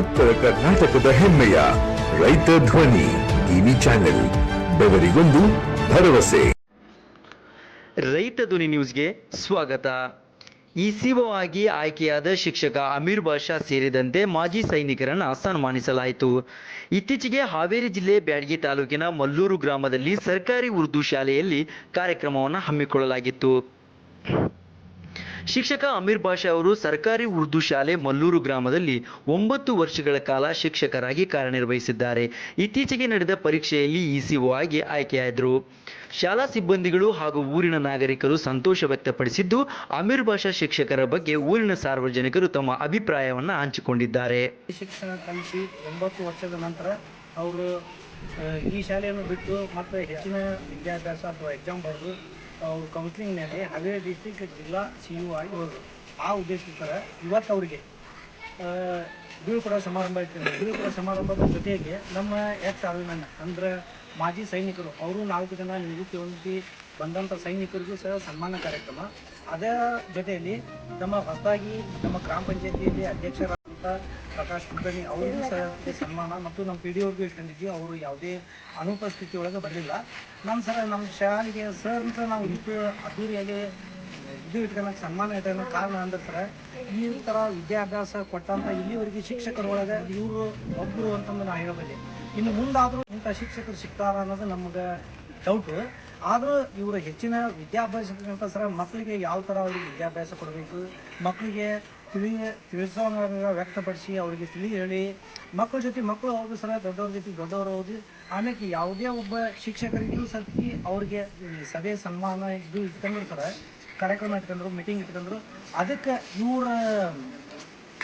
ಉತ್ತರ ಕರ್ನಾಟಕದ ಹೆಮ್ಮೆಯ ರೈತ ಧ್ವನಿ ಟಿವಿ ಚಾನೆಲ್, ಬೆವರಿಗೊಂದು ಭರವಸೆ. ರೈತ ಧ್ವನಿ ನ್ಯೂಸ್ಗೆ ಸ್ವಾಗತ. ಇಸಿಒ ಆಗಿ ಆಯ್ಕೆಯಾದ ಶಿಕ್ಷಕ ಅಮೀರ್ ಬಾಷಾ ಸೇರಿದಂತೆ ಮಾಜಿ ಸೈನಿಕರನ್ನು ಸನ್ಮಾನಿಸಲಾಯಿತು. ಇತ್ತೀಚೆಗೆ ಹಾವೇರಿ ಜಿಲ್ಲೆ ಬ್ಯಾಡಗಿ ತಾಲೂಕಿನ ಮಲ್ಲೂರು ಗ್ರಾಮದಲ್ಲಿ ಸರ್ಕಾರಿ ಉರ್ದು ಶಾಲೆಯಲ್ಲಿ ಕಾರ್ಯಕ್ರಮವನ್ನು ಹಮ್ಮಿಕೊಳ್ಳಲಾಗಿತ್ತು. ಶಿಕ್ಷಕ ಅಮೀರ್ ಬಾಷಾ ಅವರು ಸರ್ಕಾರಿ ಉರ್ದು ಶಾಲೆ ಮಲ್ಲೂರು ಗ್ರಾಮದಲ್ಲಿ ಒಂಬತ್ತು ವರ್ಷಗಳ ಕಾಲ ಶಿಕ್ಷಕರಾಗಿ ಕಾರ್ಯನಿರ್ವಹಿಸಿದ್ದಾರೆ. ಇತ್ತೀಚೆಗೆ ನಡೆದ ಪರೀಕ್ಷೆಯಲ್ಲಿ ಇಸಿಒ ಆಗಿ ಆಯ್ಕೆಯಾದರು. ಶಾಲಾ ಸಿಬ್ಬಂದಿಗಳು ಹಾಗೂ ಊರಿನ ನಾಗರಿಕರು ಸಂತೋಷ ವ್ಯಕ್ತಪಡಿಸಿದ್ದು, ಅಮೀರ್ ಬಾಷಾ ಶಿಕ್ಷಕರ ಬಗ್ಗೆ ಊರಿನ ಸಾರ್ವಜನಿಕರು ತಮ್ಮ ಅಭಿಪ್ರಾಯವನ್ನು ಹಂಚಿಕೊಂಡಿದ್ದಾರೆ. ಶಿಕ್ಷಣ ಕಲಿಸಿ ಒಂಬತ್ತು ವರ್ಷದ ನಂತರ ಅವರು ಈ ಶಾಲೆಯನ್ನು ಬಿಟ್ಟು ಮತ್ತೆ ಹೆಚ್ಚಿನ ವಿದ್ಯಾಭ್ಯಾಸ ಅಥವಾ ಎಕ್ಸಾಮ್ ಬರೆದು ಅವರು ಕೌನ್ಸಿಲಿಂಗ್ನಲ್ಲಿ ಹಾವೇರಿ ಡಿಸ್ಟಿಕ್ ಜಿಲ್ಲಾ ಸಿ ಯು ಆಗಿ ಹೋದರು ಆ ಉದ್ದೇಶಕ್ಕೋಸ್ಕರ ಇವತ್ತು ಅವರಿಗೆ ಬೀಳ್ಕೊಡೋ ಸಮಾರಂಭ ಇರ್ತದೆ ಬೀಳ್ಕೊಡೋ ಸಮಾರಂಭದ ಜೊತೆಗೆ ನಮ್ಮ ಎಕ್ಸ್ ಆರ್ಮಿಮೆನ್ ಅಂದ್ರೆ ಮಾಜಿ ಸೈನಿಕರು, ಅವರು ನಾಲ್ಕು ಜನ ನಿವೃತ್ತಿ ಹೊಂದಿ ಬಂದಂಥ ಸೈನಿಕರಿಗೂ ಸಹ ಸನ್ಮಾನ ಕಾರ್ಯಕ್ರಮ. ಅದರ ಜೊತೆಯಲ್ಲಿ ನಮ್ಮ ಹೊಸದಾಗಿ ನಮ್ಮ ಗ್ರಾಮ ಪಂಚಾಯತಿಯಲ್ಲಿ ಅಧ್ಯಕ್ಷರಾದಂಥ ಪ್ರಕಾಶ್ ಕುಲಕರ್ಣಿ ಅವರಿಗೂ ಸರ್ ಸನ್ಮಾನ ಮತ್ತು ನಮ್ಮ ಪಿ ಡಿ ಅವ್ರಿಗೂ ಇಟ್ಕೊಂಡಿದ್ವಿ. ಅವರು ಯಾವುದೇ ಅನುಪಸ್ಥಿತಿ ಒಳಗೆ ಬರಲಿಲ್ಲ. ನಮ್ಮ ಸರ್ ನಮ್ಮ ಶಾಲೆಗೆ ಸರ್ ಅಂತ ನಾವು ಇಷ್ಟು ಅದ್ದೂರಿಯಾಗಿ ಇದು ಇಟ್ಕೊಳಕ್ಕೆ ಸನ್ಮಾನ ಇಟ್ಕೊಳ್ಳೋ ಕಾರಣ ಅಂದ್ರೆ ಸರ್ ಈ ಥರ ವಿದ್ಯಾಭ್ಯಾಸ ಕೊಟ್ಟಂಥ ಇಲ್ಲಿವರೆಗೆ ಶಿಕ್ಷಕರ ಒಳಗೆ ಇವರು ಒಬ್ಬರು ಅಂತಂದು ನಾ ಹೇಳಬಲ್ಲೆ. ಇನ್ನು ಮುಂದಾದರೂ ಇಂಥ ಶಿಕ್ಷಕರು ಸಿಗ್ತಾರ ಅನ್ನೋದು ನಮ್ಗೆ ಡೌಟು ಆದರೂ ಇವರು ಹೆಚ್ಚಿನ ವಿದ್ಯಾಭ್ಯಾಸಕ್ಕಿಂತ ಸರ ಮಕ್ಕಳಿಗೆ ಯಾವ ಥರ ಅವ್ರಿಗೆ ವಿದ್ಯಾಭ್ಯಾಸ ಕೊಡಬೇಕು? ಮಕ್ಕಳಿಗೆ ತಿಳಿ ತಿಳಿಸೋಂಗ ವ್ಯಕ್ತಪಡಿಸಿ ಅವರಿಗೆ ತಿಳಿ ಹೇಳಿ, ಮಕ್ಕಳ ಜೊತೆ ಮಕ್ಕಳು ಹೌದು ಸರ, ದೊಡ್ಡವ್ರ ಜೊತೆ ದೊಡ್ಡವರು ಹೌದು. ಆಮೇಲೆ ಯಾವುದೇ ಒಬ್ಬ ಶಿಕ್ಷಕರಿಗೂ ಸರ್ತಿ ಅವ್ರಿಗೆ ಸಭೆ ಸನ್ಮಾನ ಇದು ಇಟ್ಕೊಂಡ್ರು ಸರ, ಕಾರ್ಯಕ್ರಮ ಇಟ್ಕೊಂಡ್ರು ಮೀಟಿಂಗ್ ಇಟ್ಕೊಂಡ್ರು, ಅದಕ್ಕೆ ಇವರ,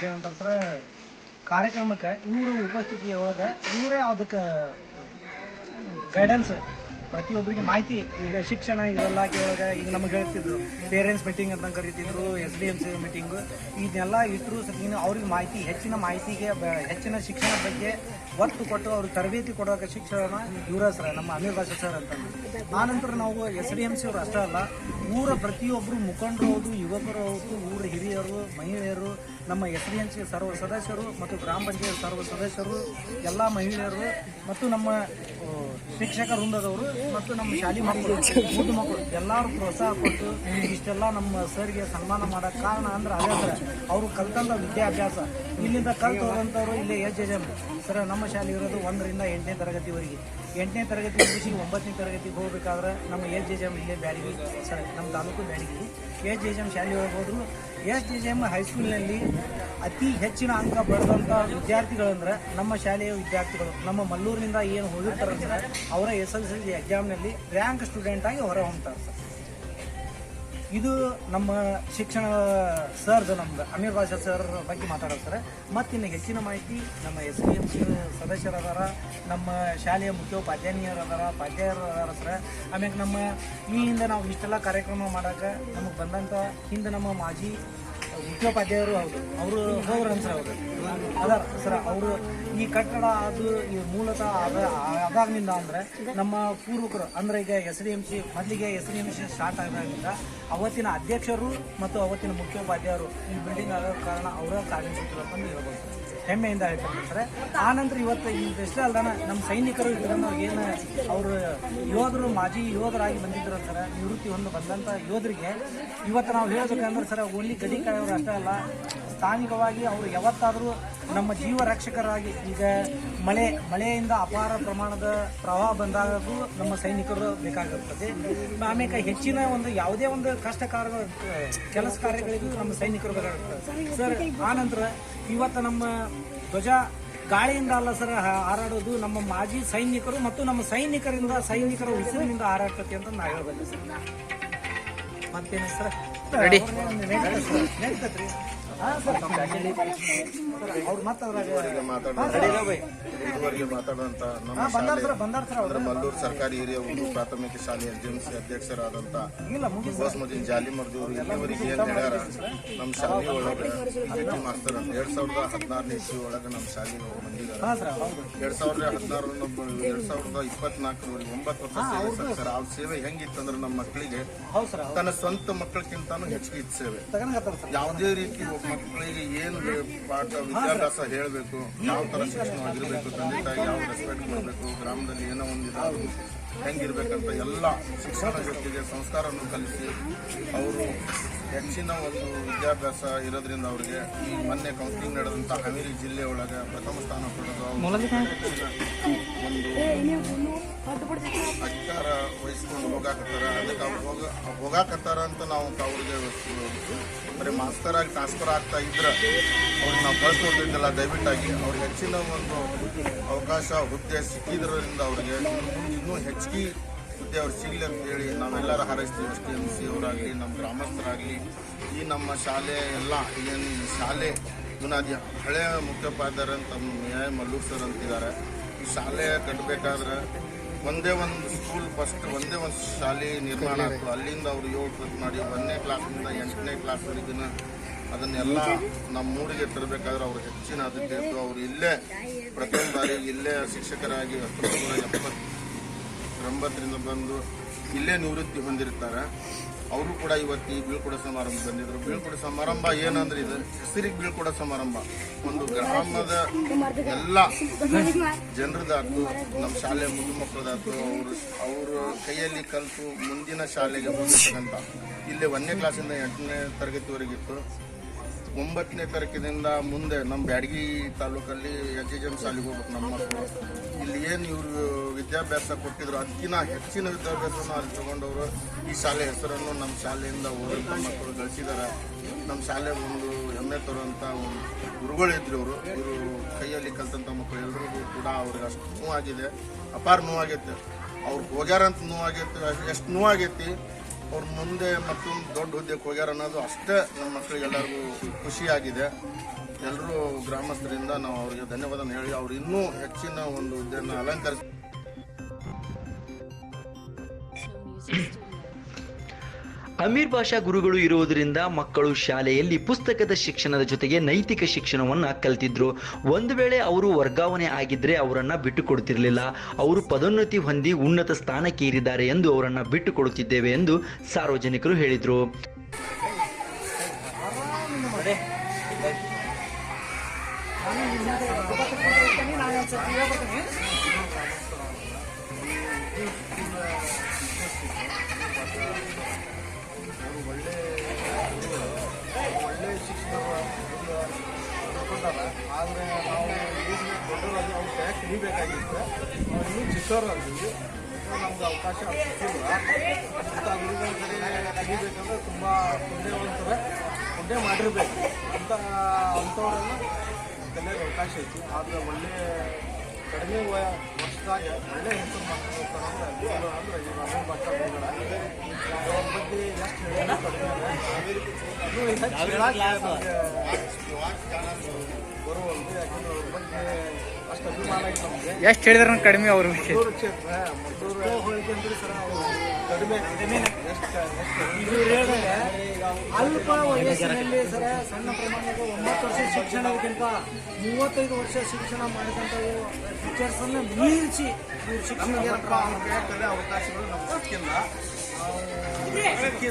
ಏನಂತಾರೆ ಸರ, ಕಾರ್ಯಕ್ರಮಕ್ಕೆ ಇವರ ಉಪಸ್ಥಿತಿಯೊಳಗೆ ಇವರೇ ಅದಕ್ಕೆ ಗೈಡೆನ್ಸ್ ಪ್ರತಿಯೊಬ್ಬರಿಗೆ ಮಾಹಿತಿ, ಈಗ ಶಿಕ್ಷಣ ಇದೆಲ್ಲ ಒಳಗೆ ಈಗ ನಮಗೆ ಹೇಳ್ತಿದ್ರು ಪೇರೆಂಟ್ಸ್ ಮೀಟಿಂಗ್ ಅಂತ ಕರಿತಿದ್ರು S D M C meeting ಇದನ್ನೆಲ್ಲ ಇಟ್ಟರು ಸತಿ ಅವ್ರಿಗೆ ಮಾಹಿತಿ, ಹೆಚ್ಚಿನ ಮಾಹಿತಿಗೆ ಹೆಚ್ಚಿನ ಶಿಕ್ಷಣ ಬಗ್ಗೆ ಒತ್ತು ಕೊಟ್ಟು ಅವ್ರಿಗೆ ತರಬೇತಿ ಕೊಡೋಕೆ ಶಿಕ್ಷಣ ಇವರ ಸರ್, ನಮ್ಮ ಅಮೀರ್ ಸರ್ ಅಂತ. ಆನಂತರ ನಾವು ಎಸ್ ಡಿ ಎಂ ಸಿ ಅವರು ಅಷ್ಟೇ ಅಲ್ಲ ಊರ ಪ್ರತಿಯೊಬ್ಬರು ಮುಖಂಡರು ಹೌದು, ಯುವಕರು ಹೌದು, ಊರ ಹಿರಿಯರು, ಮಹಿಳೆಯರು, ನಮ್ಮ ಎಸ್ ಡಿ ಎನ್ ಸಿ ಸರ್ವ ಸದಸ್ಯರು ಮತ್ತು ಗ್ರಾಮ ಪಂಚಾಯತ್ ಸರ್ವ ಸದಸ್ಯರು, ಎಲ್ಲ ಮಹಿಳೆಯರು ಮತ್ತು ನಮ್ಮ ಶಿಕ್ಷಕ ವೃಂದದವರು ಮತ್ತು ನಮ್ಮ ಶಾಲೆ ಮಕ್ಕಳು, ಮುದ್ದು ಮಕ್ಕಳು, ಎಲ್ಲರೂ ಪ್ರೋತ್ಸಾಹ ಕೊಟ್ಟು ಇಷ್ಟೆಲ್ಲ ನಮ್ಮ ಸರ್ಗೆ ಸನ್ಮಾನ ಮಾಡೋಕ್ಕೆ ಕಾರಣ ಅಂದ್ರೆ ಅದೇ ಸರ್, ಅವರು ಕಲ್ತಂಥ ವಿದ್ಯಾಭ್ಯಾಸ. ಇಲ್ಲಿಂದ ಕಲ್ತು ಹೋದಂಥವ್ರು ಇಲ್ಲೇ ಎಚ್ ಎಜ್ ಎಂ ಸರ್, ನಮ್ಮ ಶಾಲೆ ಇರೋದು ಒಂದರಿಂದ ಎಂಟನೇ ತರಗತಿವರೆಗೆ. ಎಂಟನೇ ತರಗತಿ ಮುಗಿಸಿ ಒಂಬತ್ತನೇ ತರಗತಿಗೆ ಹೋಗ್ಬೇಕಾದ್ರೆ ನಮ್ಮ ಎಚ್ ಜೆ ಎಂ ಇಲ್ಲೇ ಬ್ಯಾಡಗಿ ಸರ್ ನಮ್ಮ ತಾಲೂಕು ಬ್ಯಾಡಗಿ. ಎಚ್ ಜೆ ಎಂ ಶಾಲೆ ಹೋದ್ರು ಜೆ ಜೆ ಎಂ ಹೈಸ್ಕೂಲ್ನಲ್ಲಿ ಅತಿ ಹೆಚ್ಚಿನ ಅಂಕ ಬರೆದಂಥ ವಿದ್ಯಾರ್ಥಿಗಳಂದ್ರೆ ನಮ್ಮ ಶಾಲೆಯ ವಿದ್ಯಾರ್ಥಿಗಳು. ನಮ್ಮ ಮಲ್ಲೂರಿನಿಂದ ಏನು ಹೋಗಿರ್ತಾರಂದ್ರೆ ಅವರ ಎಸ್ ಎಲ್ ಸಿ ಎಕ್ಸಾಮ್ನಲ್ಲಿ ರ್ಯಾಂಕ್ ಸ್ಟೂಡೆಂಟಾಗಿ ಹೊರ ಹೊಮ್ತಾರೆ ಸರ್ ಇದು ನಮ್ಮ ಶಿಕ್ಷಣ ಸರ್ದು ನಮ್ದು, ಅಮೀರ್ ಬಾಷಾ ಸರ್ ಬಗ್ಗೆ ಮಾತಾಡೋದು ಸರ್ ಮತ್ತಿನ್ನು ಹೆಚ್ಚಿನ ಮಾಹಿತಿ ನಮ್ಮ ಎಸ್ ಡಿ ಎಂ ಸಿ ಸದಸ್ಯರದಾರ, ನಮ್ಮ ಶಾಲೆಯ ಮುಖ್ಯೋಪಾಧ್ಯಾಯನಿಯರು ಅದಾರ ಪಾಧ್ಯಾಯರು ಅದಾರ ಸರ್ ಆಮ್ಯಾಗ ನಮ್ಮ ಈ ಹಿಂದೆ ನಾವು ಇಷ್ಟೆಲ್ಲ ಕಾರ್ಯಕ್ರಮ ಮಾಡೋಕೆ ನಮಗೆ ಬಂದಂಥ ಹಿಂದೆ ನಮ್ಮ ಮಾಜಿ ಮುಖ್ಯೋಪಾಧ್ಯಾಯರು ಹೌದು. ಅವರು ಹೋಗ್ರಂತ ಸರ್ ಅವರು. ಅದಾರ ಸರ್ ಅವರು ಈ ಕಟ್ಟಡ ಅದು ಮೂಲತಃ ಅದ ಅದಾಗಿನಿಂದ ಅಂದ್ರೆ ನಮ್ಮ ಪೂರ್ವಕರು, ಅಂದ್ರೆ ಈಗ ಎಸ್ ಡಿ ಎಂ ಸಿ ಮೊದಲಿಗೆ S D M C start ಆದಾಗಿಂದ ಅವತ್ತಿನ ಅಧ್ಯಕ್ಷರು ಮತ್ತು ಅವತ್ತಿನ ಮುಖ್ಯೋಪಾಧ್ಯಾಯರು ಈ ಬಿಲ್ಡಿಂಗ್ ಆಗೋ ಕಾರಣ ಅವರ ಕಾರ್ಯನಿರ್ವಹಿಸಿದ್ರು ಅಂತಂದು ಹೇಳ್ಬೋದು ಹೆಮ್ಮೆಯಿಂದ ಹೇಳ್ತಾರೆ ಆ ಆನಂತರ ಇವತ್ತು ಇಷ್ಟೇ ಅಲ್ದಾನ ನಮ್ಮ ಸೈನಿಕರು ಇದ್ರನ್ನು ಏನು ಅವರು ಯೋಧರು, ಮಾಜಿ ಯೋಧರಾಗಿ ಬಂದಿದ್ರು ಸರ್ ನಿವೃತ್ತಿ ಹೊಂದು ಬಂದಂಥ ಯೋಧರಿಗೆ ಇವತ್ತು ನಾವು ಹೇಳಬೇಕಂದ್ರೆ ಸರ್, ಓನ್ಲಿ ಗಡಿ ಕಾಯೋರು ಅಷ್ಟೇ ಅಲ್ಲ ಸ್ಥಾನಿಕವಾಗಿ ಅವರು ಯಾವತ್ತಾದರೂ ನಮ್ಮ ಜೀವ ರಕ್ಷಕರಾಗಿ ಈಗ ಮಳೆ ಮಳೆಯಿಂದ ಅಪಾರ ಪ್ರಮಾಣದ ಪ್ರವಾಹ ಬಂದಾಗೂ ನಮ್ಮ ಸೈನಿಕರು ಬೇಕಾಗಿರ್ತದೆ. ಆಮೇಲೆ ಹೆಚ್ಚಿನ ಒಂದು ಯಾವುದೇ ಒಂದು ಕಷ್ಟ ಕಾರ್ಯ ಕೆಲಸ ಕಾರ್ಯಗಳಿಗೂ ನಮ್ಮ ಸೈನಿಕರು ಬೇಕಾಗಿರ್ತದೆ. ಸರ್ ಆನಂತರ ಇವತ್ತು ನಮ್ಮ ಧ್ವಜ ಗಾಳಿಯಿಂದ ಅಲ್ಲ ಸರ್ ಹಾರಾಡೋದು ನಮ್ಮ ಮಾಜಿ ಸೈನಿಕರು ಮತ್ತು ನಮ್ಮ ಸೈನಿಕರಿಂದ ಸೈನಿಕರ ಉಸಿರಿನಿಂದ ಹಾರಾಡ್ತತಿ ಅಂತ ನಾ ಹೇಳ್ಬೋದು ಸರ್. ಮತ್ತೇನು ಸರ್? ರೆಡಿ. ಅವ್ರು ಮಾತಾಡುವಂತ ನಮ್ಮ ಶಾಲೆ ಅವ್ರು. ಮಲ್ಲೂರು ಸರ್ಕಾರಿ ಹಿರಿಯ ಒಂದು ಪ್ರಾಥಮಿಕ ಶಾಲೆಯ ಜೆಮ್ಸಿ ಅಧ್ಯಕ್ಷರಾದಂತ ಇಲ್ಲ ಮುಗಿಸ್ ಬೋಸ್ಮದಿನ್ ಜಾಲಿ ಮರ್ದೂರ್ ಇಲ್ಲಿವರೆಗೆ ಏನ್ ಹೇಳ್ಯಾರ? ನಮ್ಮ ಶಾಲೆ ಒಳಗ ಪಿ ಮಾಸ್ತರ್ ಅಂತ. ಎರಡ್ ಸಾವಿರದ ಹದಿನಾರನೇ ಇಸ್ವಿ ಒಳಗ ನಮ್ಮ ಶಾಲೆ ಬಂದಿದ್ದಾರೆ. ಎರಡ್ ಸಾವಿರದ ಹದಿನಾರು ಎರಡ್ ಸಾವಿರದ ಇಪ್ಪತ್ನಾಲ್ಕರವರೆಗೆ ಒಂಬತ್ತು ವರ್ಷ ಸೇವೆ ಸಲ್ಲಿಸ್ಯಾರ ಆ ಸೇವೆ ಹೆಂಗಿತ್ತಂದ್ರೆ ನಮ್ಮ ಮಕ್ಕಳಿಗೆ ತನ್ನ ಸ್ವಂತ ಮಕ್ಕಳಕ್ಕಿಂತಾನು ಹೆಚ್ಚಿಗೆ ಇತ್ತು ಸೇವೆ. ಯಾವುದೇ ರೀತಿ ಒಬ್ಬ ಮಕ್ಕಳಿಗೆ ಏನು ಪಾಠ, ವಿದ್ಯಾಭ್ಯಾಸ ಹೇಳಬೇಕು. ಯಾವ ತರ ಶಿಕ್ಷಣವಾಗಿರಬೇಕು ತಂದೆ ತಾಯಿ ಯಾವ ರೆಸ್ಪೆಕ್ಟ್ ಮಾಡಬೇಕು ಗ್ರಾಮದಲ್ಲಿ ಏನೋ ಒಂದು ಒಂದಿದೆ ಹೆಂಗಿರ್ಬೇಕಂತ ಎಲ್ಲ ಶಿಕ್ಷಣ ಜೊತೆಗೆ ಸಂಸ್ಕಾರವನ್ನು ಕಲಿಸಿ, ಅವರು ಹೆಚ್ಚಿನ ಒಂದು ವಿದ್ಯಾಭ್ಯಾಸ ಇರೋದ್ರಿಂದ ಅವರಿಗೆ ಮೊನ್ನೆ ಕೌನ್ಸಿಲಿಂಗ್ ನಡೆದಂಥ ಹಾವೇರಿ ಜಿಲ್ಲೆ ಒಳಗೆ ಪ್ರಥಮ ಸ್ಥಾನ ಪಡೆದು ಒಂದು ಅಧಿಕಾರ ವಹಿಸ್ಕೊಂಡು ಹೋಗಾಕತ್ತಾರ. ಅದಕ್ಕೆ ಹೋಗ ಹೋಗಾಕತ್ತಾರ ಅಂತ ನಾವು ಅವ್ರಿಗೆ ಬರೀ ಮಾಸ್ತರ್ ಆಗಿ ಟ್ರಾನ್ಸ್ಫರ್ ಆಗ್ತಾ ಇದ್ರೆ ಅವ್ರಿಗೆ ನಾವು ಕಳ್ಸ್ಕೊಡ್ತಿದ್ದಲ್ಲ ದಯವಿಟ್ಟಾಗಿ ಅವ್ರಿಗೆ ಹೆಚ್ಚಿನ ಒಂದು ಅವಕಾಶ, ಹುದ್ದೆ ಸಿಕ್ಕಿದ್ರಿಂದ ಅವ್ರಿಗೆ ಇನ್ನೂ ಹೆಚ್ಚಿಗೆ ಹುದ್ದೆ ಅವ್ರು ಸಿಗಲಿ ಅಂತ ಹೇಳಿ ನಾವೆಲ್ಲರೂ ಹಾರೈಸ್ತೀವಿ ಎಸ್ ಟಿ ಎಂ ಸಿ ಅವರಾಗಲಿ ನಮ್ಮ ಗ್ರಾಮಸ್ಥರಾಗಲಿ, ಈ ನಮ್ಮ ಶಾಲೆ ಎಲ್ಲ ಏನು ಶಾಲೆ ಬುನಾದಿ ಹಳೆಯ ಮುಖ್ಯೋಪಾಧ್ಯಾಯರಂತ ನ್ಯಾಯ ಮಲ್ಲೂರ್ ಸರ್ ಅಂತಿದ್ದಾರೆ. ಈ ಶಾಲೆ ಕಟ್ಟಬೇಕಾದ್ರೆ ಒಂದೇ ಒಂದು ಸ್ಕೂಲ್ ಫಸ್ಟ್ ಒಂದೇ ಒಂದು ಶಾಲೆ ನಿರ್ಮಾಣ ಆಯ್ತು ಅಲ್ಲಿಂದ ಅವರು ಏಳು ಕ್ಲಾಸ್ ಮಾಡಿ ಒಂದನೇ ಕ್ಲಾಸಿಂದ ಎಂಟನೇ ಕ್ಲಾಸ್ವರೆಗಿನ ಅದನ್ನೆಲ್ಲ ನಮ್ಮ ಮೂಡಿಗೆ ತರಬೇಕಾದ್ರೆ ಅವ್ರು ಹೆಚ್ಚಿನ ಆದ್ಯತೆ ಇತ್ತು ಅವರು ಇಲ್ಲೇ ಪ್ರಥಮ ಬಾರಿ ಇಲ್ಲೇ ಶಿಕ್ಷಕರಾಗಿ ಹತ್ತೊಂಬತ್ತು ನೂರ ಎಪ್ಪತ್ತು ಎಂಬತ್ತರಿಂದ ಬಂದು ಇಲ್ಲೇ ನಿವೃತ್ತಿ ಹೊಂದಿರ್ತಾರೆ. ಅವರು ಕೂಡ ಇವತ್ತು ಈ ಬೀಳ್ಕೊಡ ಸಮಾರಂಭ ಬಂದಿದ್ರು. ಬೀಳ್ಕೊಡ ಸಮಾರಂಭ ಏನಂದ್ರೆ ಇದು ಹೆಸರಿಗೆ ಬೀಳ್ಕೊಡ ಸಮಾರಂಭ. ಒಂದು ಗ್ರಾಮದ ಎಲ್ಲ ಜನರದಾತು ನಮ್ಮ ಶಾಲೆ ಮುದ್ದು ಅವರು ಅವರು ಕೈಯಲ್ಲಿ ಕಲಿತು ಮುಂದಿನ ಶಾಲೆಗೆ ಹೋಗಿರ್ತಕ್ಕಂಥ. ಇಲ್ಲಿ ಒಂದನೇ ಕ್ಲಾಸಿಂದ ಎಂಟನೇ ತರಗತಿವರೆಗಿತ್ತು ಒಂಬತ್ತನೇ ತಾರೀಕಿನಿಂದ ಮುಂದೆ ನಮ್ಮ ಬ್ಯಾಡಗಿ ತಾಲೂಕಲ್ಲಿ ಎಚ್ ಎಂ ಶಾಲೆಗೆ ಹೋಗ್ಬೇಕು ನಮ್ಮ ಮಕ್ಕಳು. ಇಲ್ಲಿ ಏನು ಇವರು ವಿದ್ಯಾಭ್ಯಾಸ ಕೊಟ್ಟಿದ್ರು ಅದಕ್ಕಿಂತ ಹೆಚ್ಚಿನ ವಿದ್ಯಾಭ್ಯಾಸವನ್ನು ಅಲ್ಲಿ ತೊಗೊಂಡವರು ಈ ಶಾಲೆ ಹೆಸರನ್ನು ನಮ್ಮ ಶಾಲೆಯಿಂದ ಓದಂಥ ಮಕ್ಕಳು ಗಳಿಸಿದ್ದಾರೆ. ನಮ್ಮ ಶಾಲೆ ಒಂದು ಹೆಮ್ಮೆ ತರುವಂಥ ಒಂದು ಗುರುಗಳು ಅವರು ಇವರು. ಕೈಯಲ್ಲಿ ಕಲ್ತಂಥ ಮಕ್ಕಳು ಎಲ್ರಿಗೂ ಕೂಡ ಅವ್ರಿಗೆ ಅಷ್ಟು ನೋವಾಗಿದೆ, ಅಪಾರ ನೋವಾಗೈತೆ. ಅವ್ರು ಹೋಗ್ಯಾರಂತ ನೋವಾಗೈತೆ ಎಷ್ಟು ನೋವಾಗೈತಿ. ಅವ್ರ ಮುಂದೆ ಮತ್ತೊಂದು ದೊಡ್ಡ ಹುದ್ದೆಗೆ ಹೋಗ್ಯಾರ ಅನ್ನೋದು ಅಷ್ಟೇ ನಮ್ಮ ಮಕ್ಕಳಿಗೆಲ್ಲರಿಗೂ ಖುಷಿಯಾಗಿದೆ. ಎಲ್ಲರೂ ಗ್ರಾಮಸ್ಥರಿಂದ ನಾವು ಅವರಿಗೆ ಧನ್ಯವಾದ ಹೇಳಿ ಅವ್ರು ಇನ್ನೂ ಹೆಚ್ಚಿನ ಒಂದು ಹುದ್ದೆಯನ್ನು ಅಲಂಕರಿಸಿ ಅಮೀರ್ ಭಾಷಾ ಗುರುಗಳು ಇರುವುದರಿಂದ ಮಕ್ಕಳು ಶಾಲೆಯಲ್ಲಿ ಪುಸ್ತಕದ ಶಿಕ್ಷಣದ ಜೊತೆಗೆ ನೈತಿಕ ಶಿಕ್ಷಣವನ್ನ ಕಲ್ತಿದ್ರು. ಒಂದು ವೇಳೆ ಅವರು ವರ್ಗಾವಣೆ ಆಗಿದ್ರೆ ಅವರನ್ನ ಬಿಟ್ಟು ಕೊಡುತ್ತಿರಲಿಲ್ಲ ಅವರು ಪದೋನ್ನತಿ ಹೊಂದಿ ಉನ್ನತ ಸ್ಥಾನಕ್ಕೆ ಏರಿದ್ದಾರೆ ಎಂದು ಅವರನ್ನ ಬಿಟ್ಟು ಕೊಡುತ್ತಿದ್ದೇವೆ ಎಂದು ಸಾರ್ವಜನಿಕರು ಹೇಳಿದರು. ಒಳ್ಳೆ ಶಿಕ್ಷಣ ಕೊಟ್ಟಾರ ಆದರೆ ನಾವು ದೊಡ್ಡವರಾಗಿ ಅವ್ರು ಟ್ಯಾಕ್ ಹಿಡಿಬೇಕಾಗಿತ್ತು ನಾವು ಇನ್ನೂ ಚಿಕ್ಕವರಾಗಿದ್ವಿ ನಮ್ಗೆ ಅವಕಾಶ ಸಿಕ್ಕಿಲ್ಲ. ಅಂತ ಗುರುಗಳ ಕಡೆ ಕಲಿಬೇಕಂದ್ರೆ ತುಂಬ ಪುಣ್ಯವಂತರ ಪುಣ್ಯ ಮಾಡಿರ್ಬೇಕು. ಅಂತ ಅಂಥವರೆಲ್ಲ ಕಲಿಯೋಕೆ ಅವಕಾಶ ಐತಿ ಆದರೆ ಒಳ್ಳೆ ಕಡಿಮೆ ವರ್ಷದಾಗ ಒಳ್ಳೆ ಹೆಸರು ಮಾಡ್ಕೊಂಡು ಹೋಗ್ತಾರೆ ಅಂದ್ರೆ ಅದು ಅಂದ್ರೆ ಈ ಭಟ್ಟ ಗುರುಗಳ ಅವ್ರ ಬಗ್ಗೆ ಎಷ್ಟು ಹೇಳಿದ್ರು ಕಡಿಮೆ ಇನ್ನೂ ಬರುವಲ್ದು ಯಾಕಂದ್ರೆ ಅವ್ರ ಬಗ್ಗೆ ಅಷ್ಟು ಅಭಿಮಾನ ಐತೆ ನಮಗೆ. ಎಷ್ಟು ಹೇಳಿದ್ರೆ ಕಡಿಮೆ ಅವ್ರ ಬಗ್ಗೆ ಮದ್ದೂರು ಕ್ಷೇತ್ರ ಮದ್ದೂರು ಹೋಳಿಗೆ ಅಂದ್ರೆ ಸರ್ ಅವ್ರು ಕಡಿಮೆ ಅಲ್ಪ ವಯಸ್ಸಿನಲ್ಲಿ ಸರ ಸಣ್ಣ ಪ್ರಮಾಣದ ಒಂಬತ್ತು ವರ್ಷ ಶಿಕ್ಷಣಕ್ಕಿಂತ ಮೂವತ್ತೈದು ವರ್ಷ ಶಿಕ್ಷಣ ಮಾಡಿದಂಥ ಟೀಚರ್ಸ್ ಅನ್ನ ಮೀರಿಸಿ ಇವ್ರು ಶಿಕ್ಷಣ ಅವಕಾಶಗಳು ನಮ್ಗೆ ಅವ್ರಿಗೆ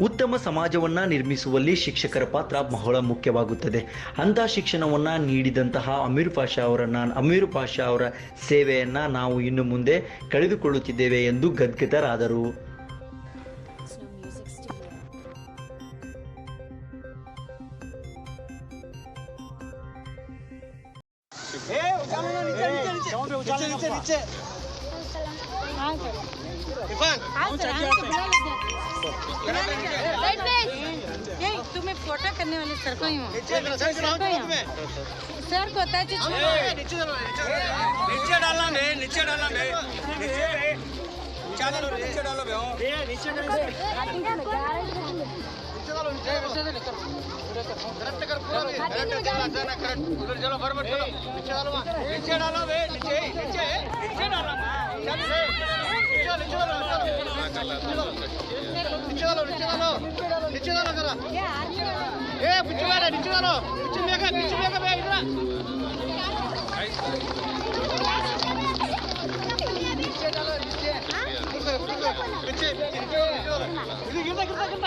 ಉತ್ತಮ ಸಮಾಜವನ್ನ ನಿರ್ಮಿಸುವಲ್ಲಿ ಶಿಕ್ಷಕರ ಪಾತ್ರ ಬಹಳ ಮುಖ್ಯವಾಗುತ್ತದೆ ಅಂಥ ಶಿಕ್ಷಣವನ್ನ ನೀಡಿದಂತಹ ಅಮೀರ್ ಪಾಷಾ ಅವರನ್ನ, ಅಮೀರ್ ಪಾಷಾ ಅವರ ಸೇವೆಯನ್ನು ನಾವು ಇನ್ನು ಮುಂದೆ ಕಳೆದುಕೊಳ್ಳುತ್ತಿದ್ದೇವೆ ಎಂದು ಗದ್ಗದರಾದರು. तुम्हें फ़ोटो करने वाले सर को ही हो। सर को ही हो। सर को होता है नीचे डालना बे नीचे डालना बे नीचे चलो नीचे डालो बे नीचे करेक्ट कर पूरा करेक्ट चलो जाना करेक्ट उधर चलो बराबर चलो। नीचे डालो नीचे डालो बे नीचे नीचे नीचे डालो। ఏ పిచ్చివాడ నిచ్చుదాను పిచ్చి మేక పిచ్చి మేక ఇదిరా పిచ్చి ఇది కింద కింద కింద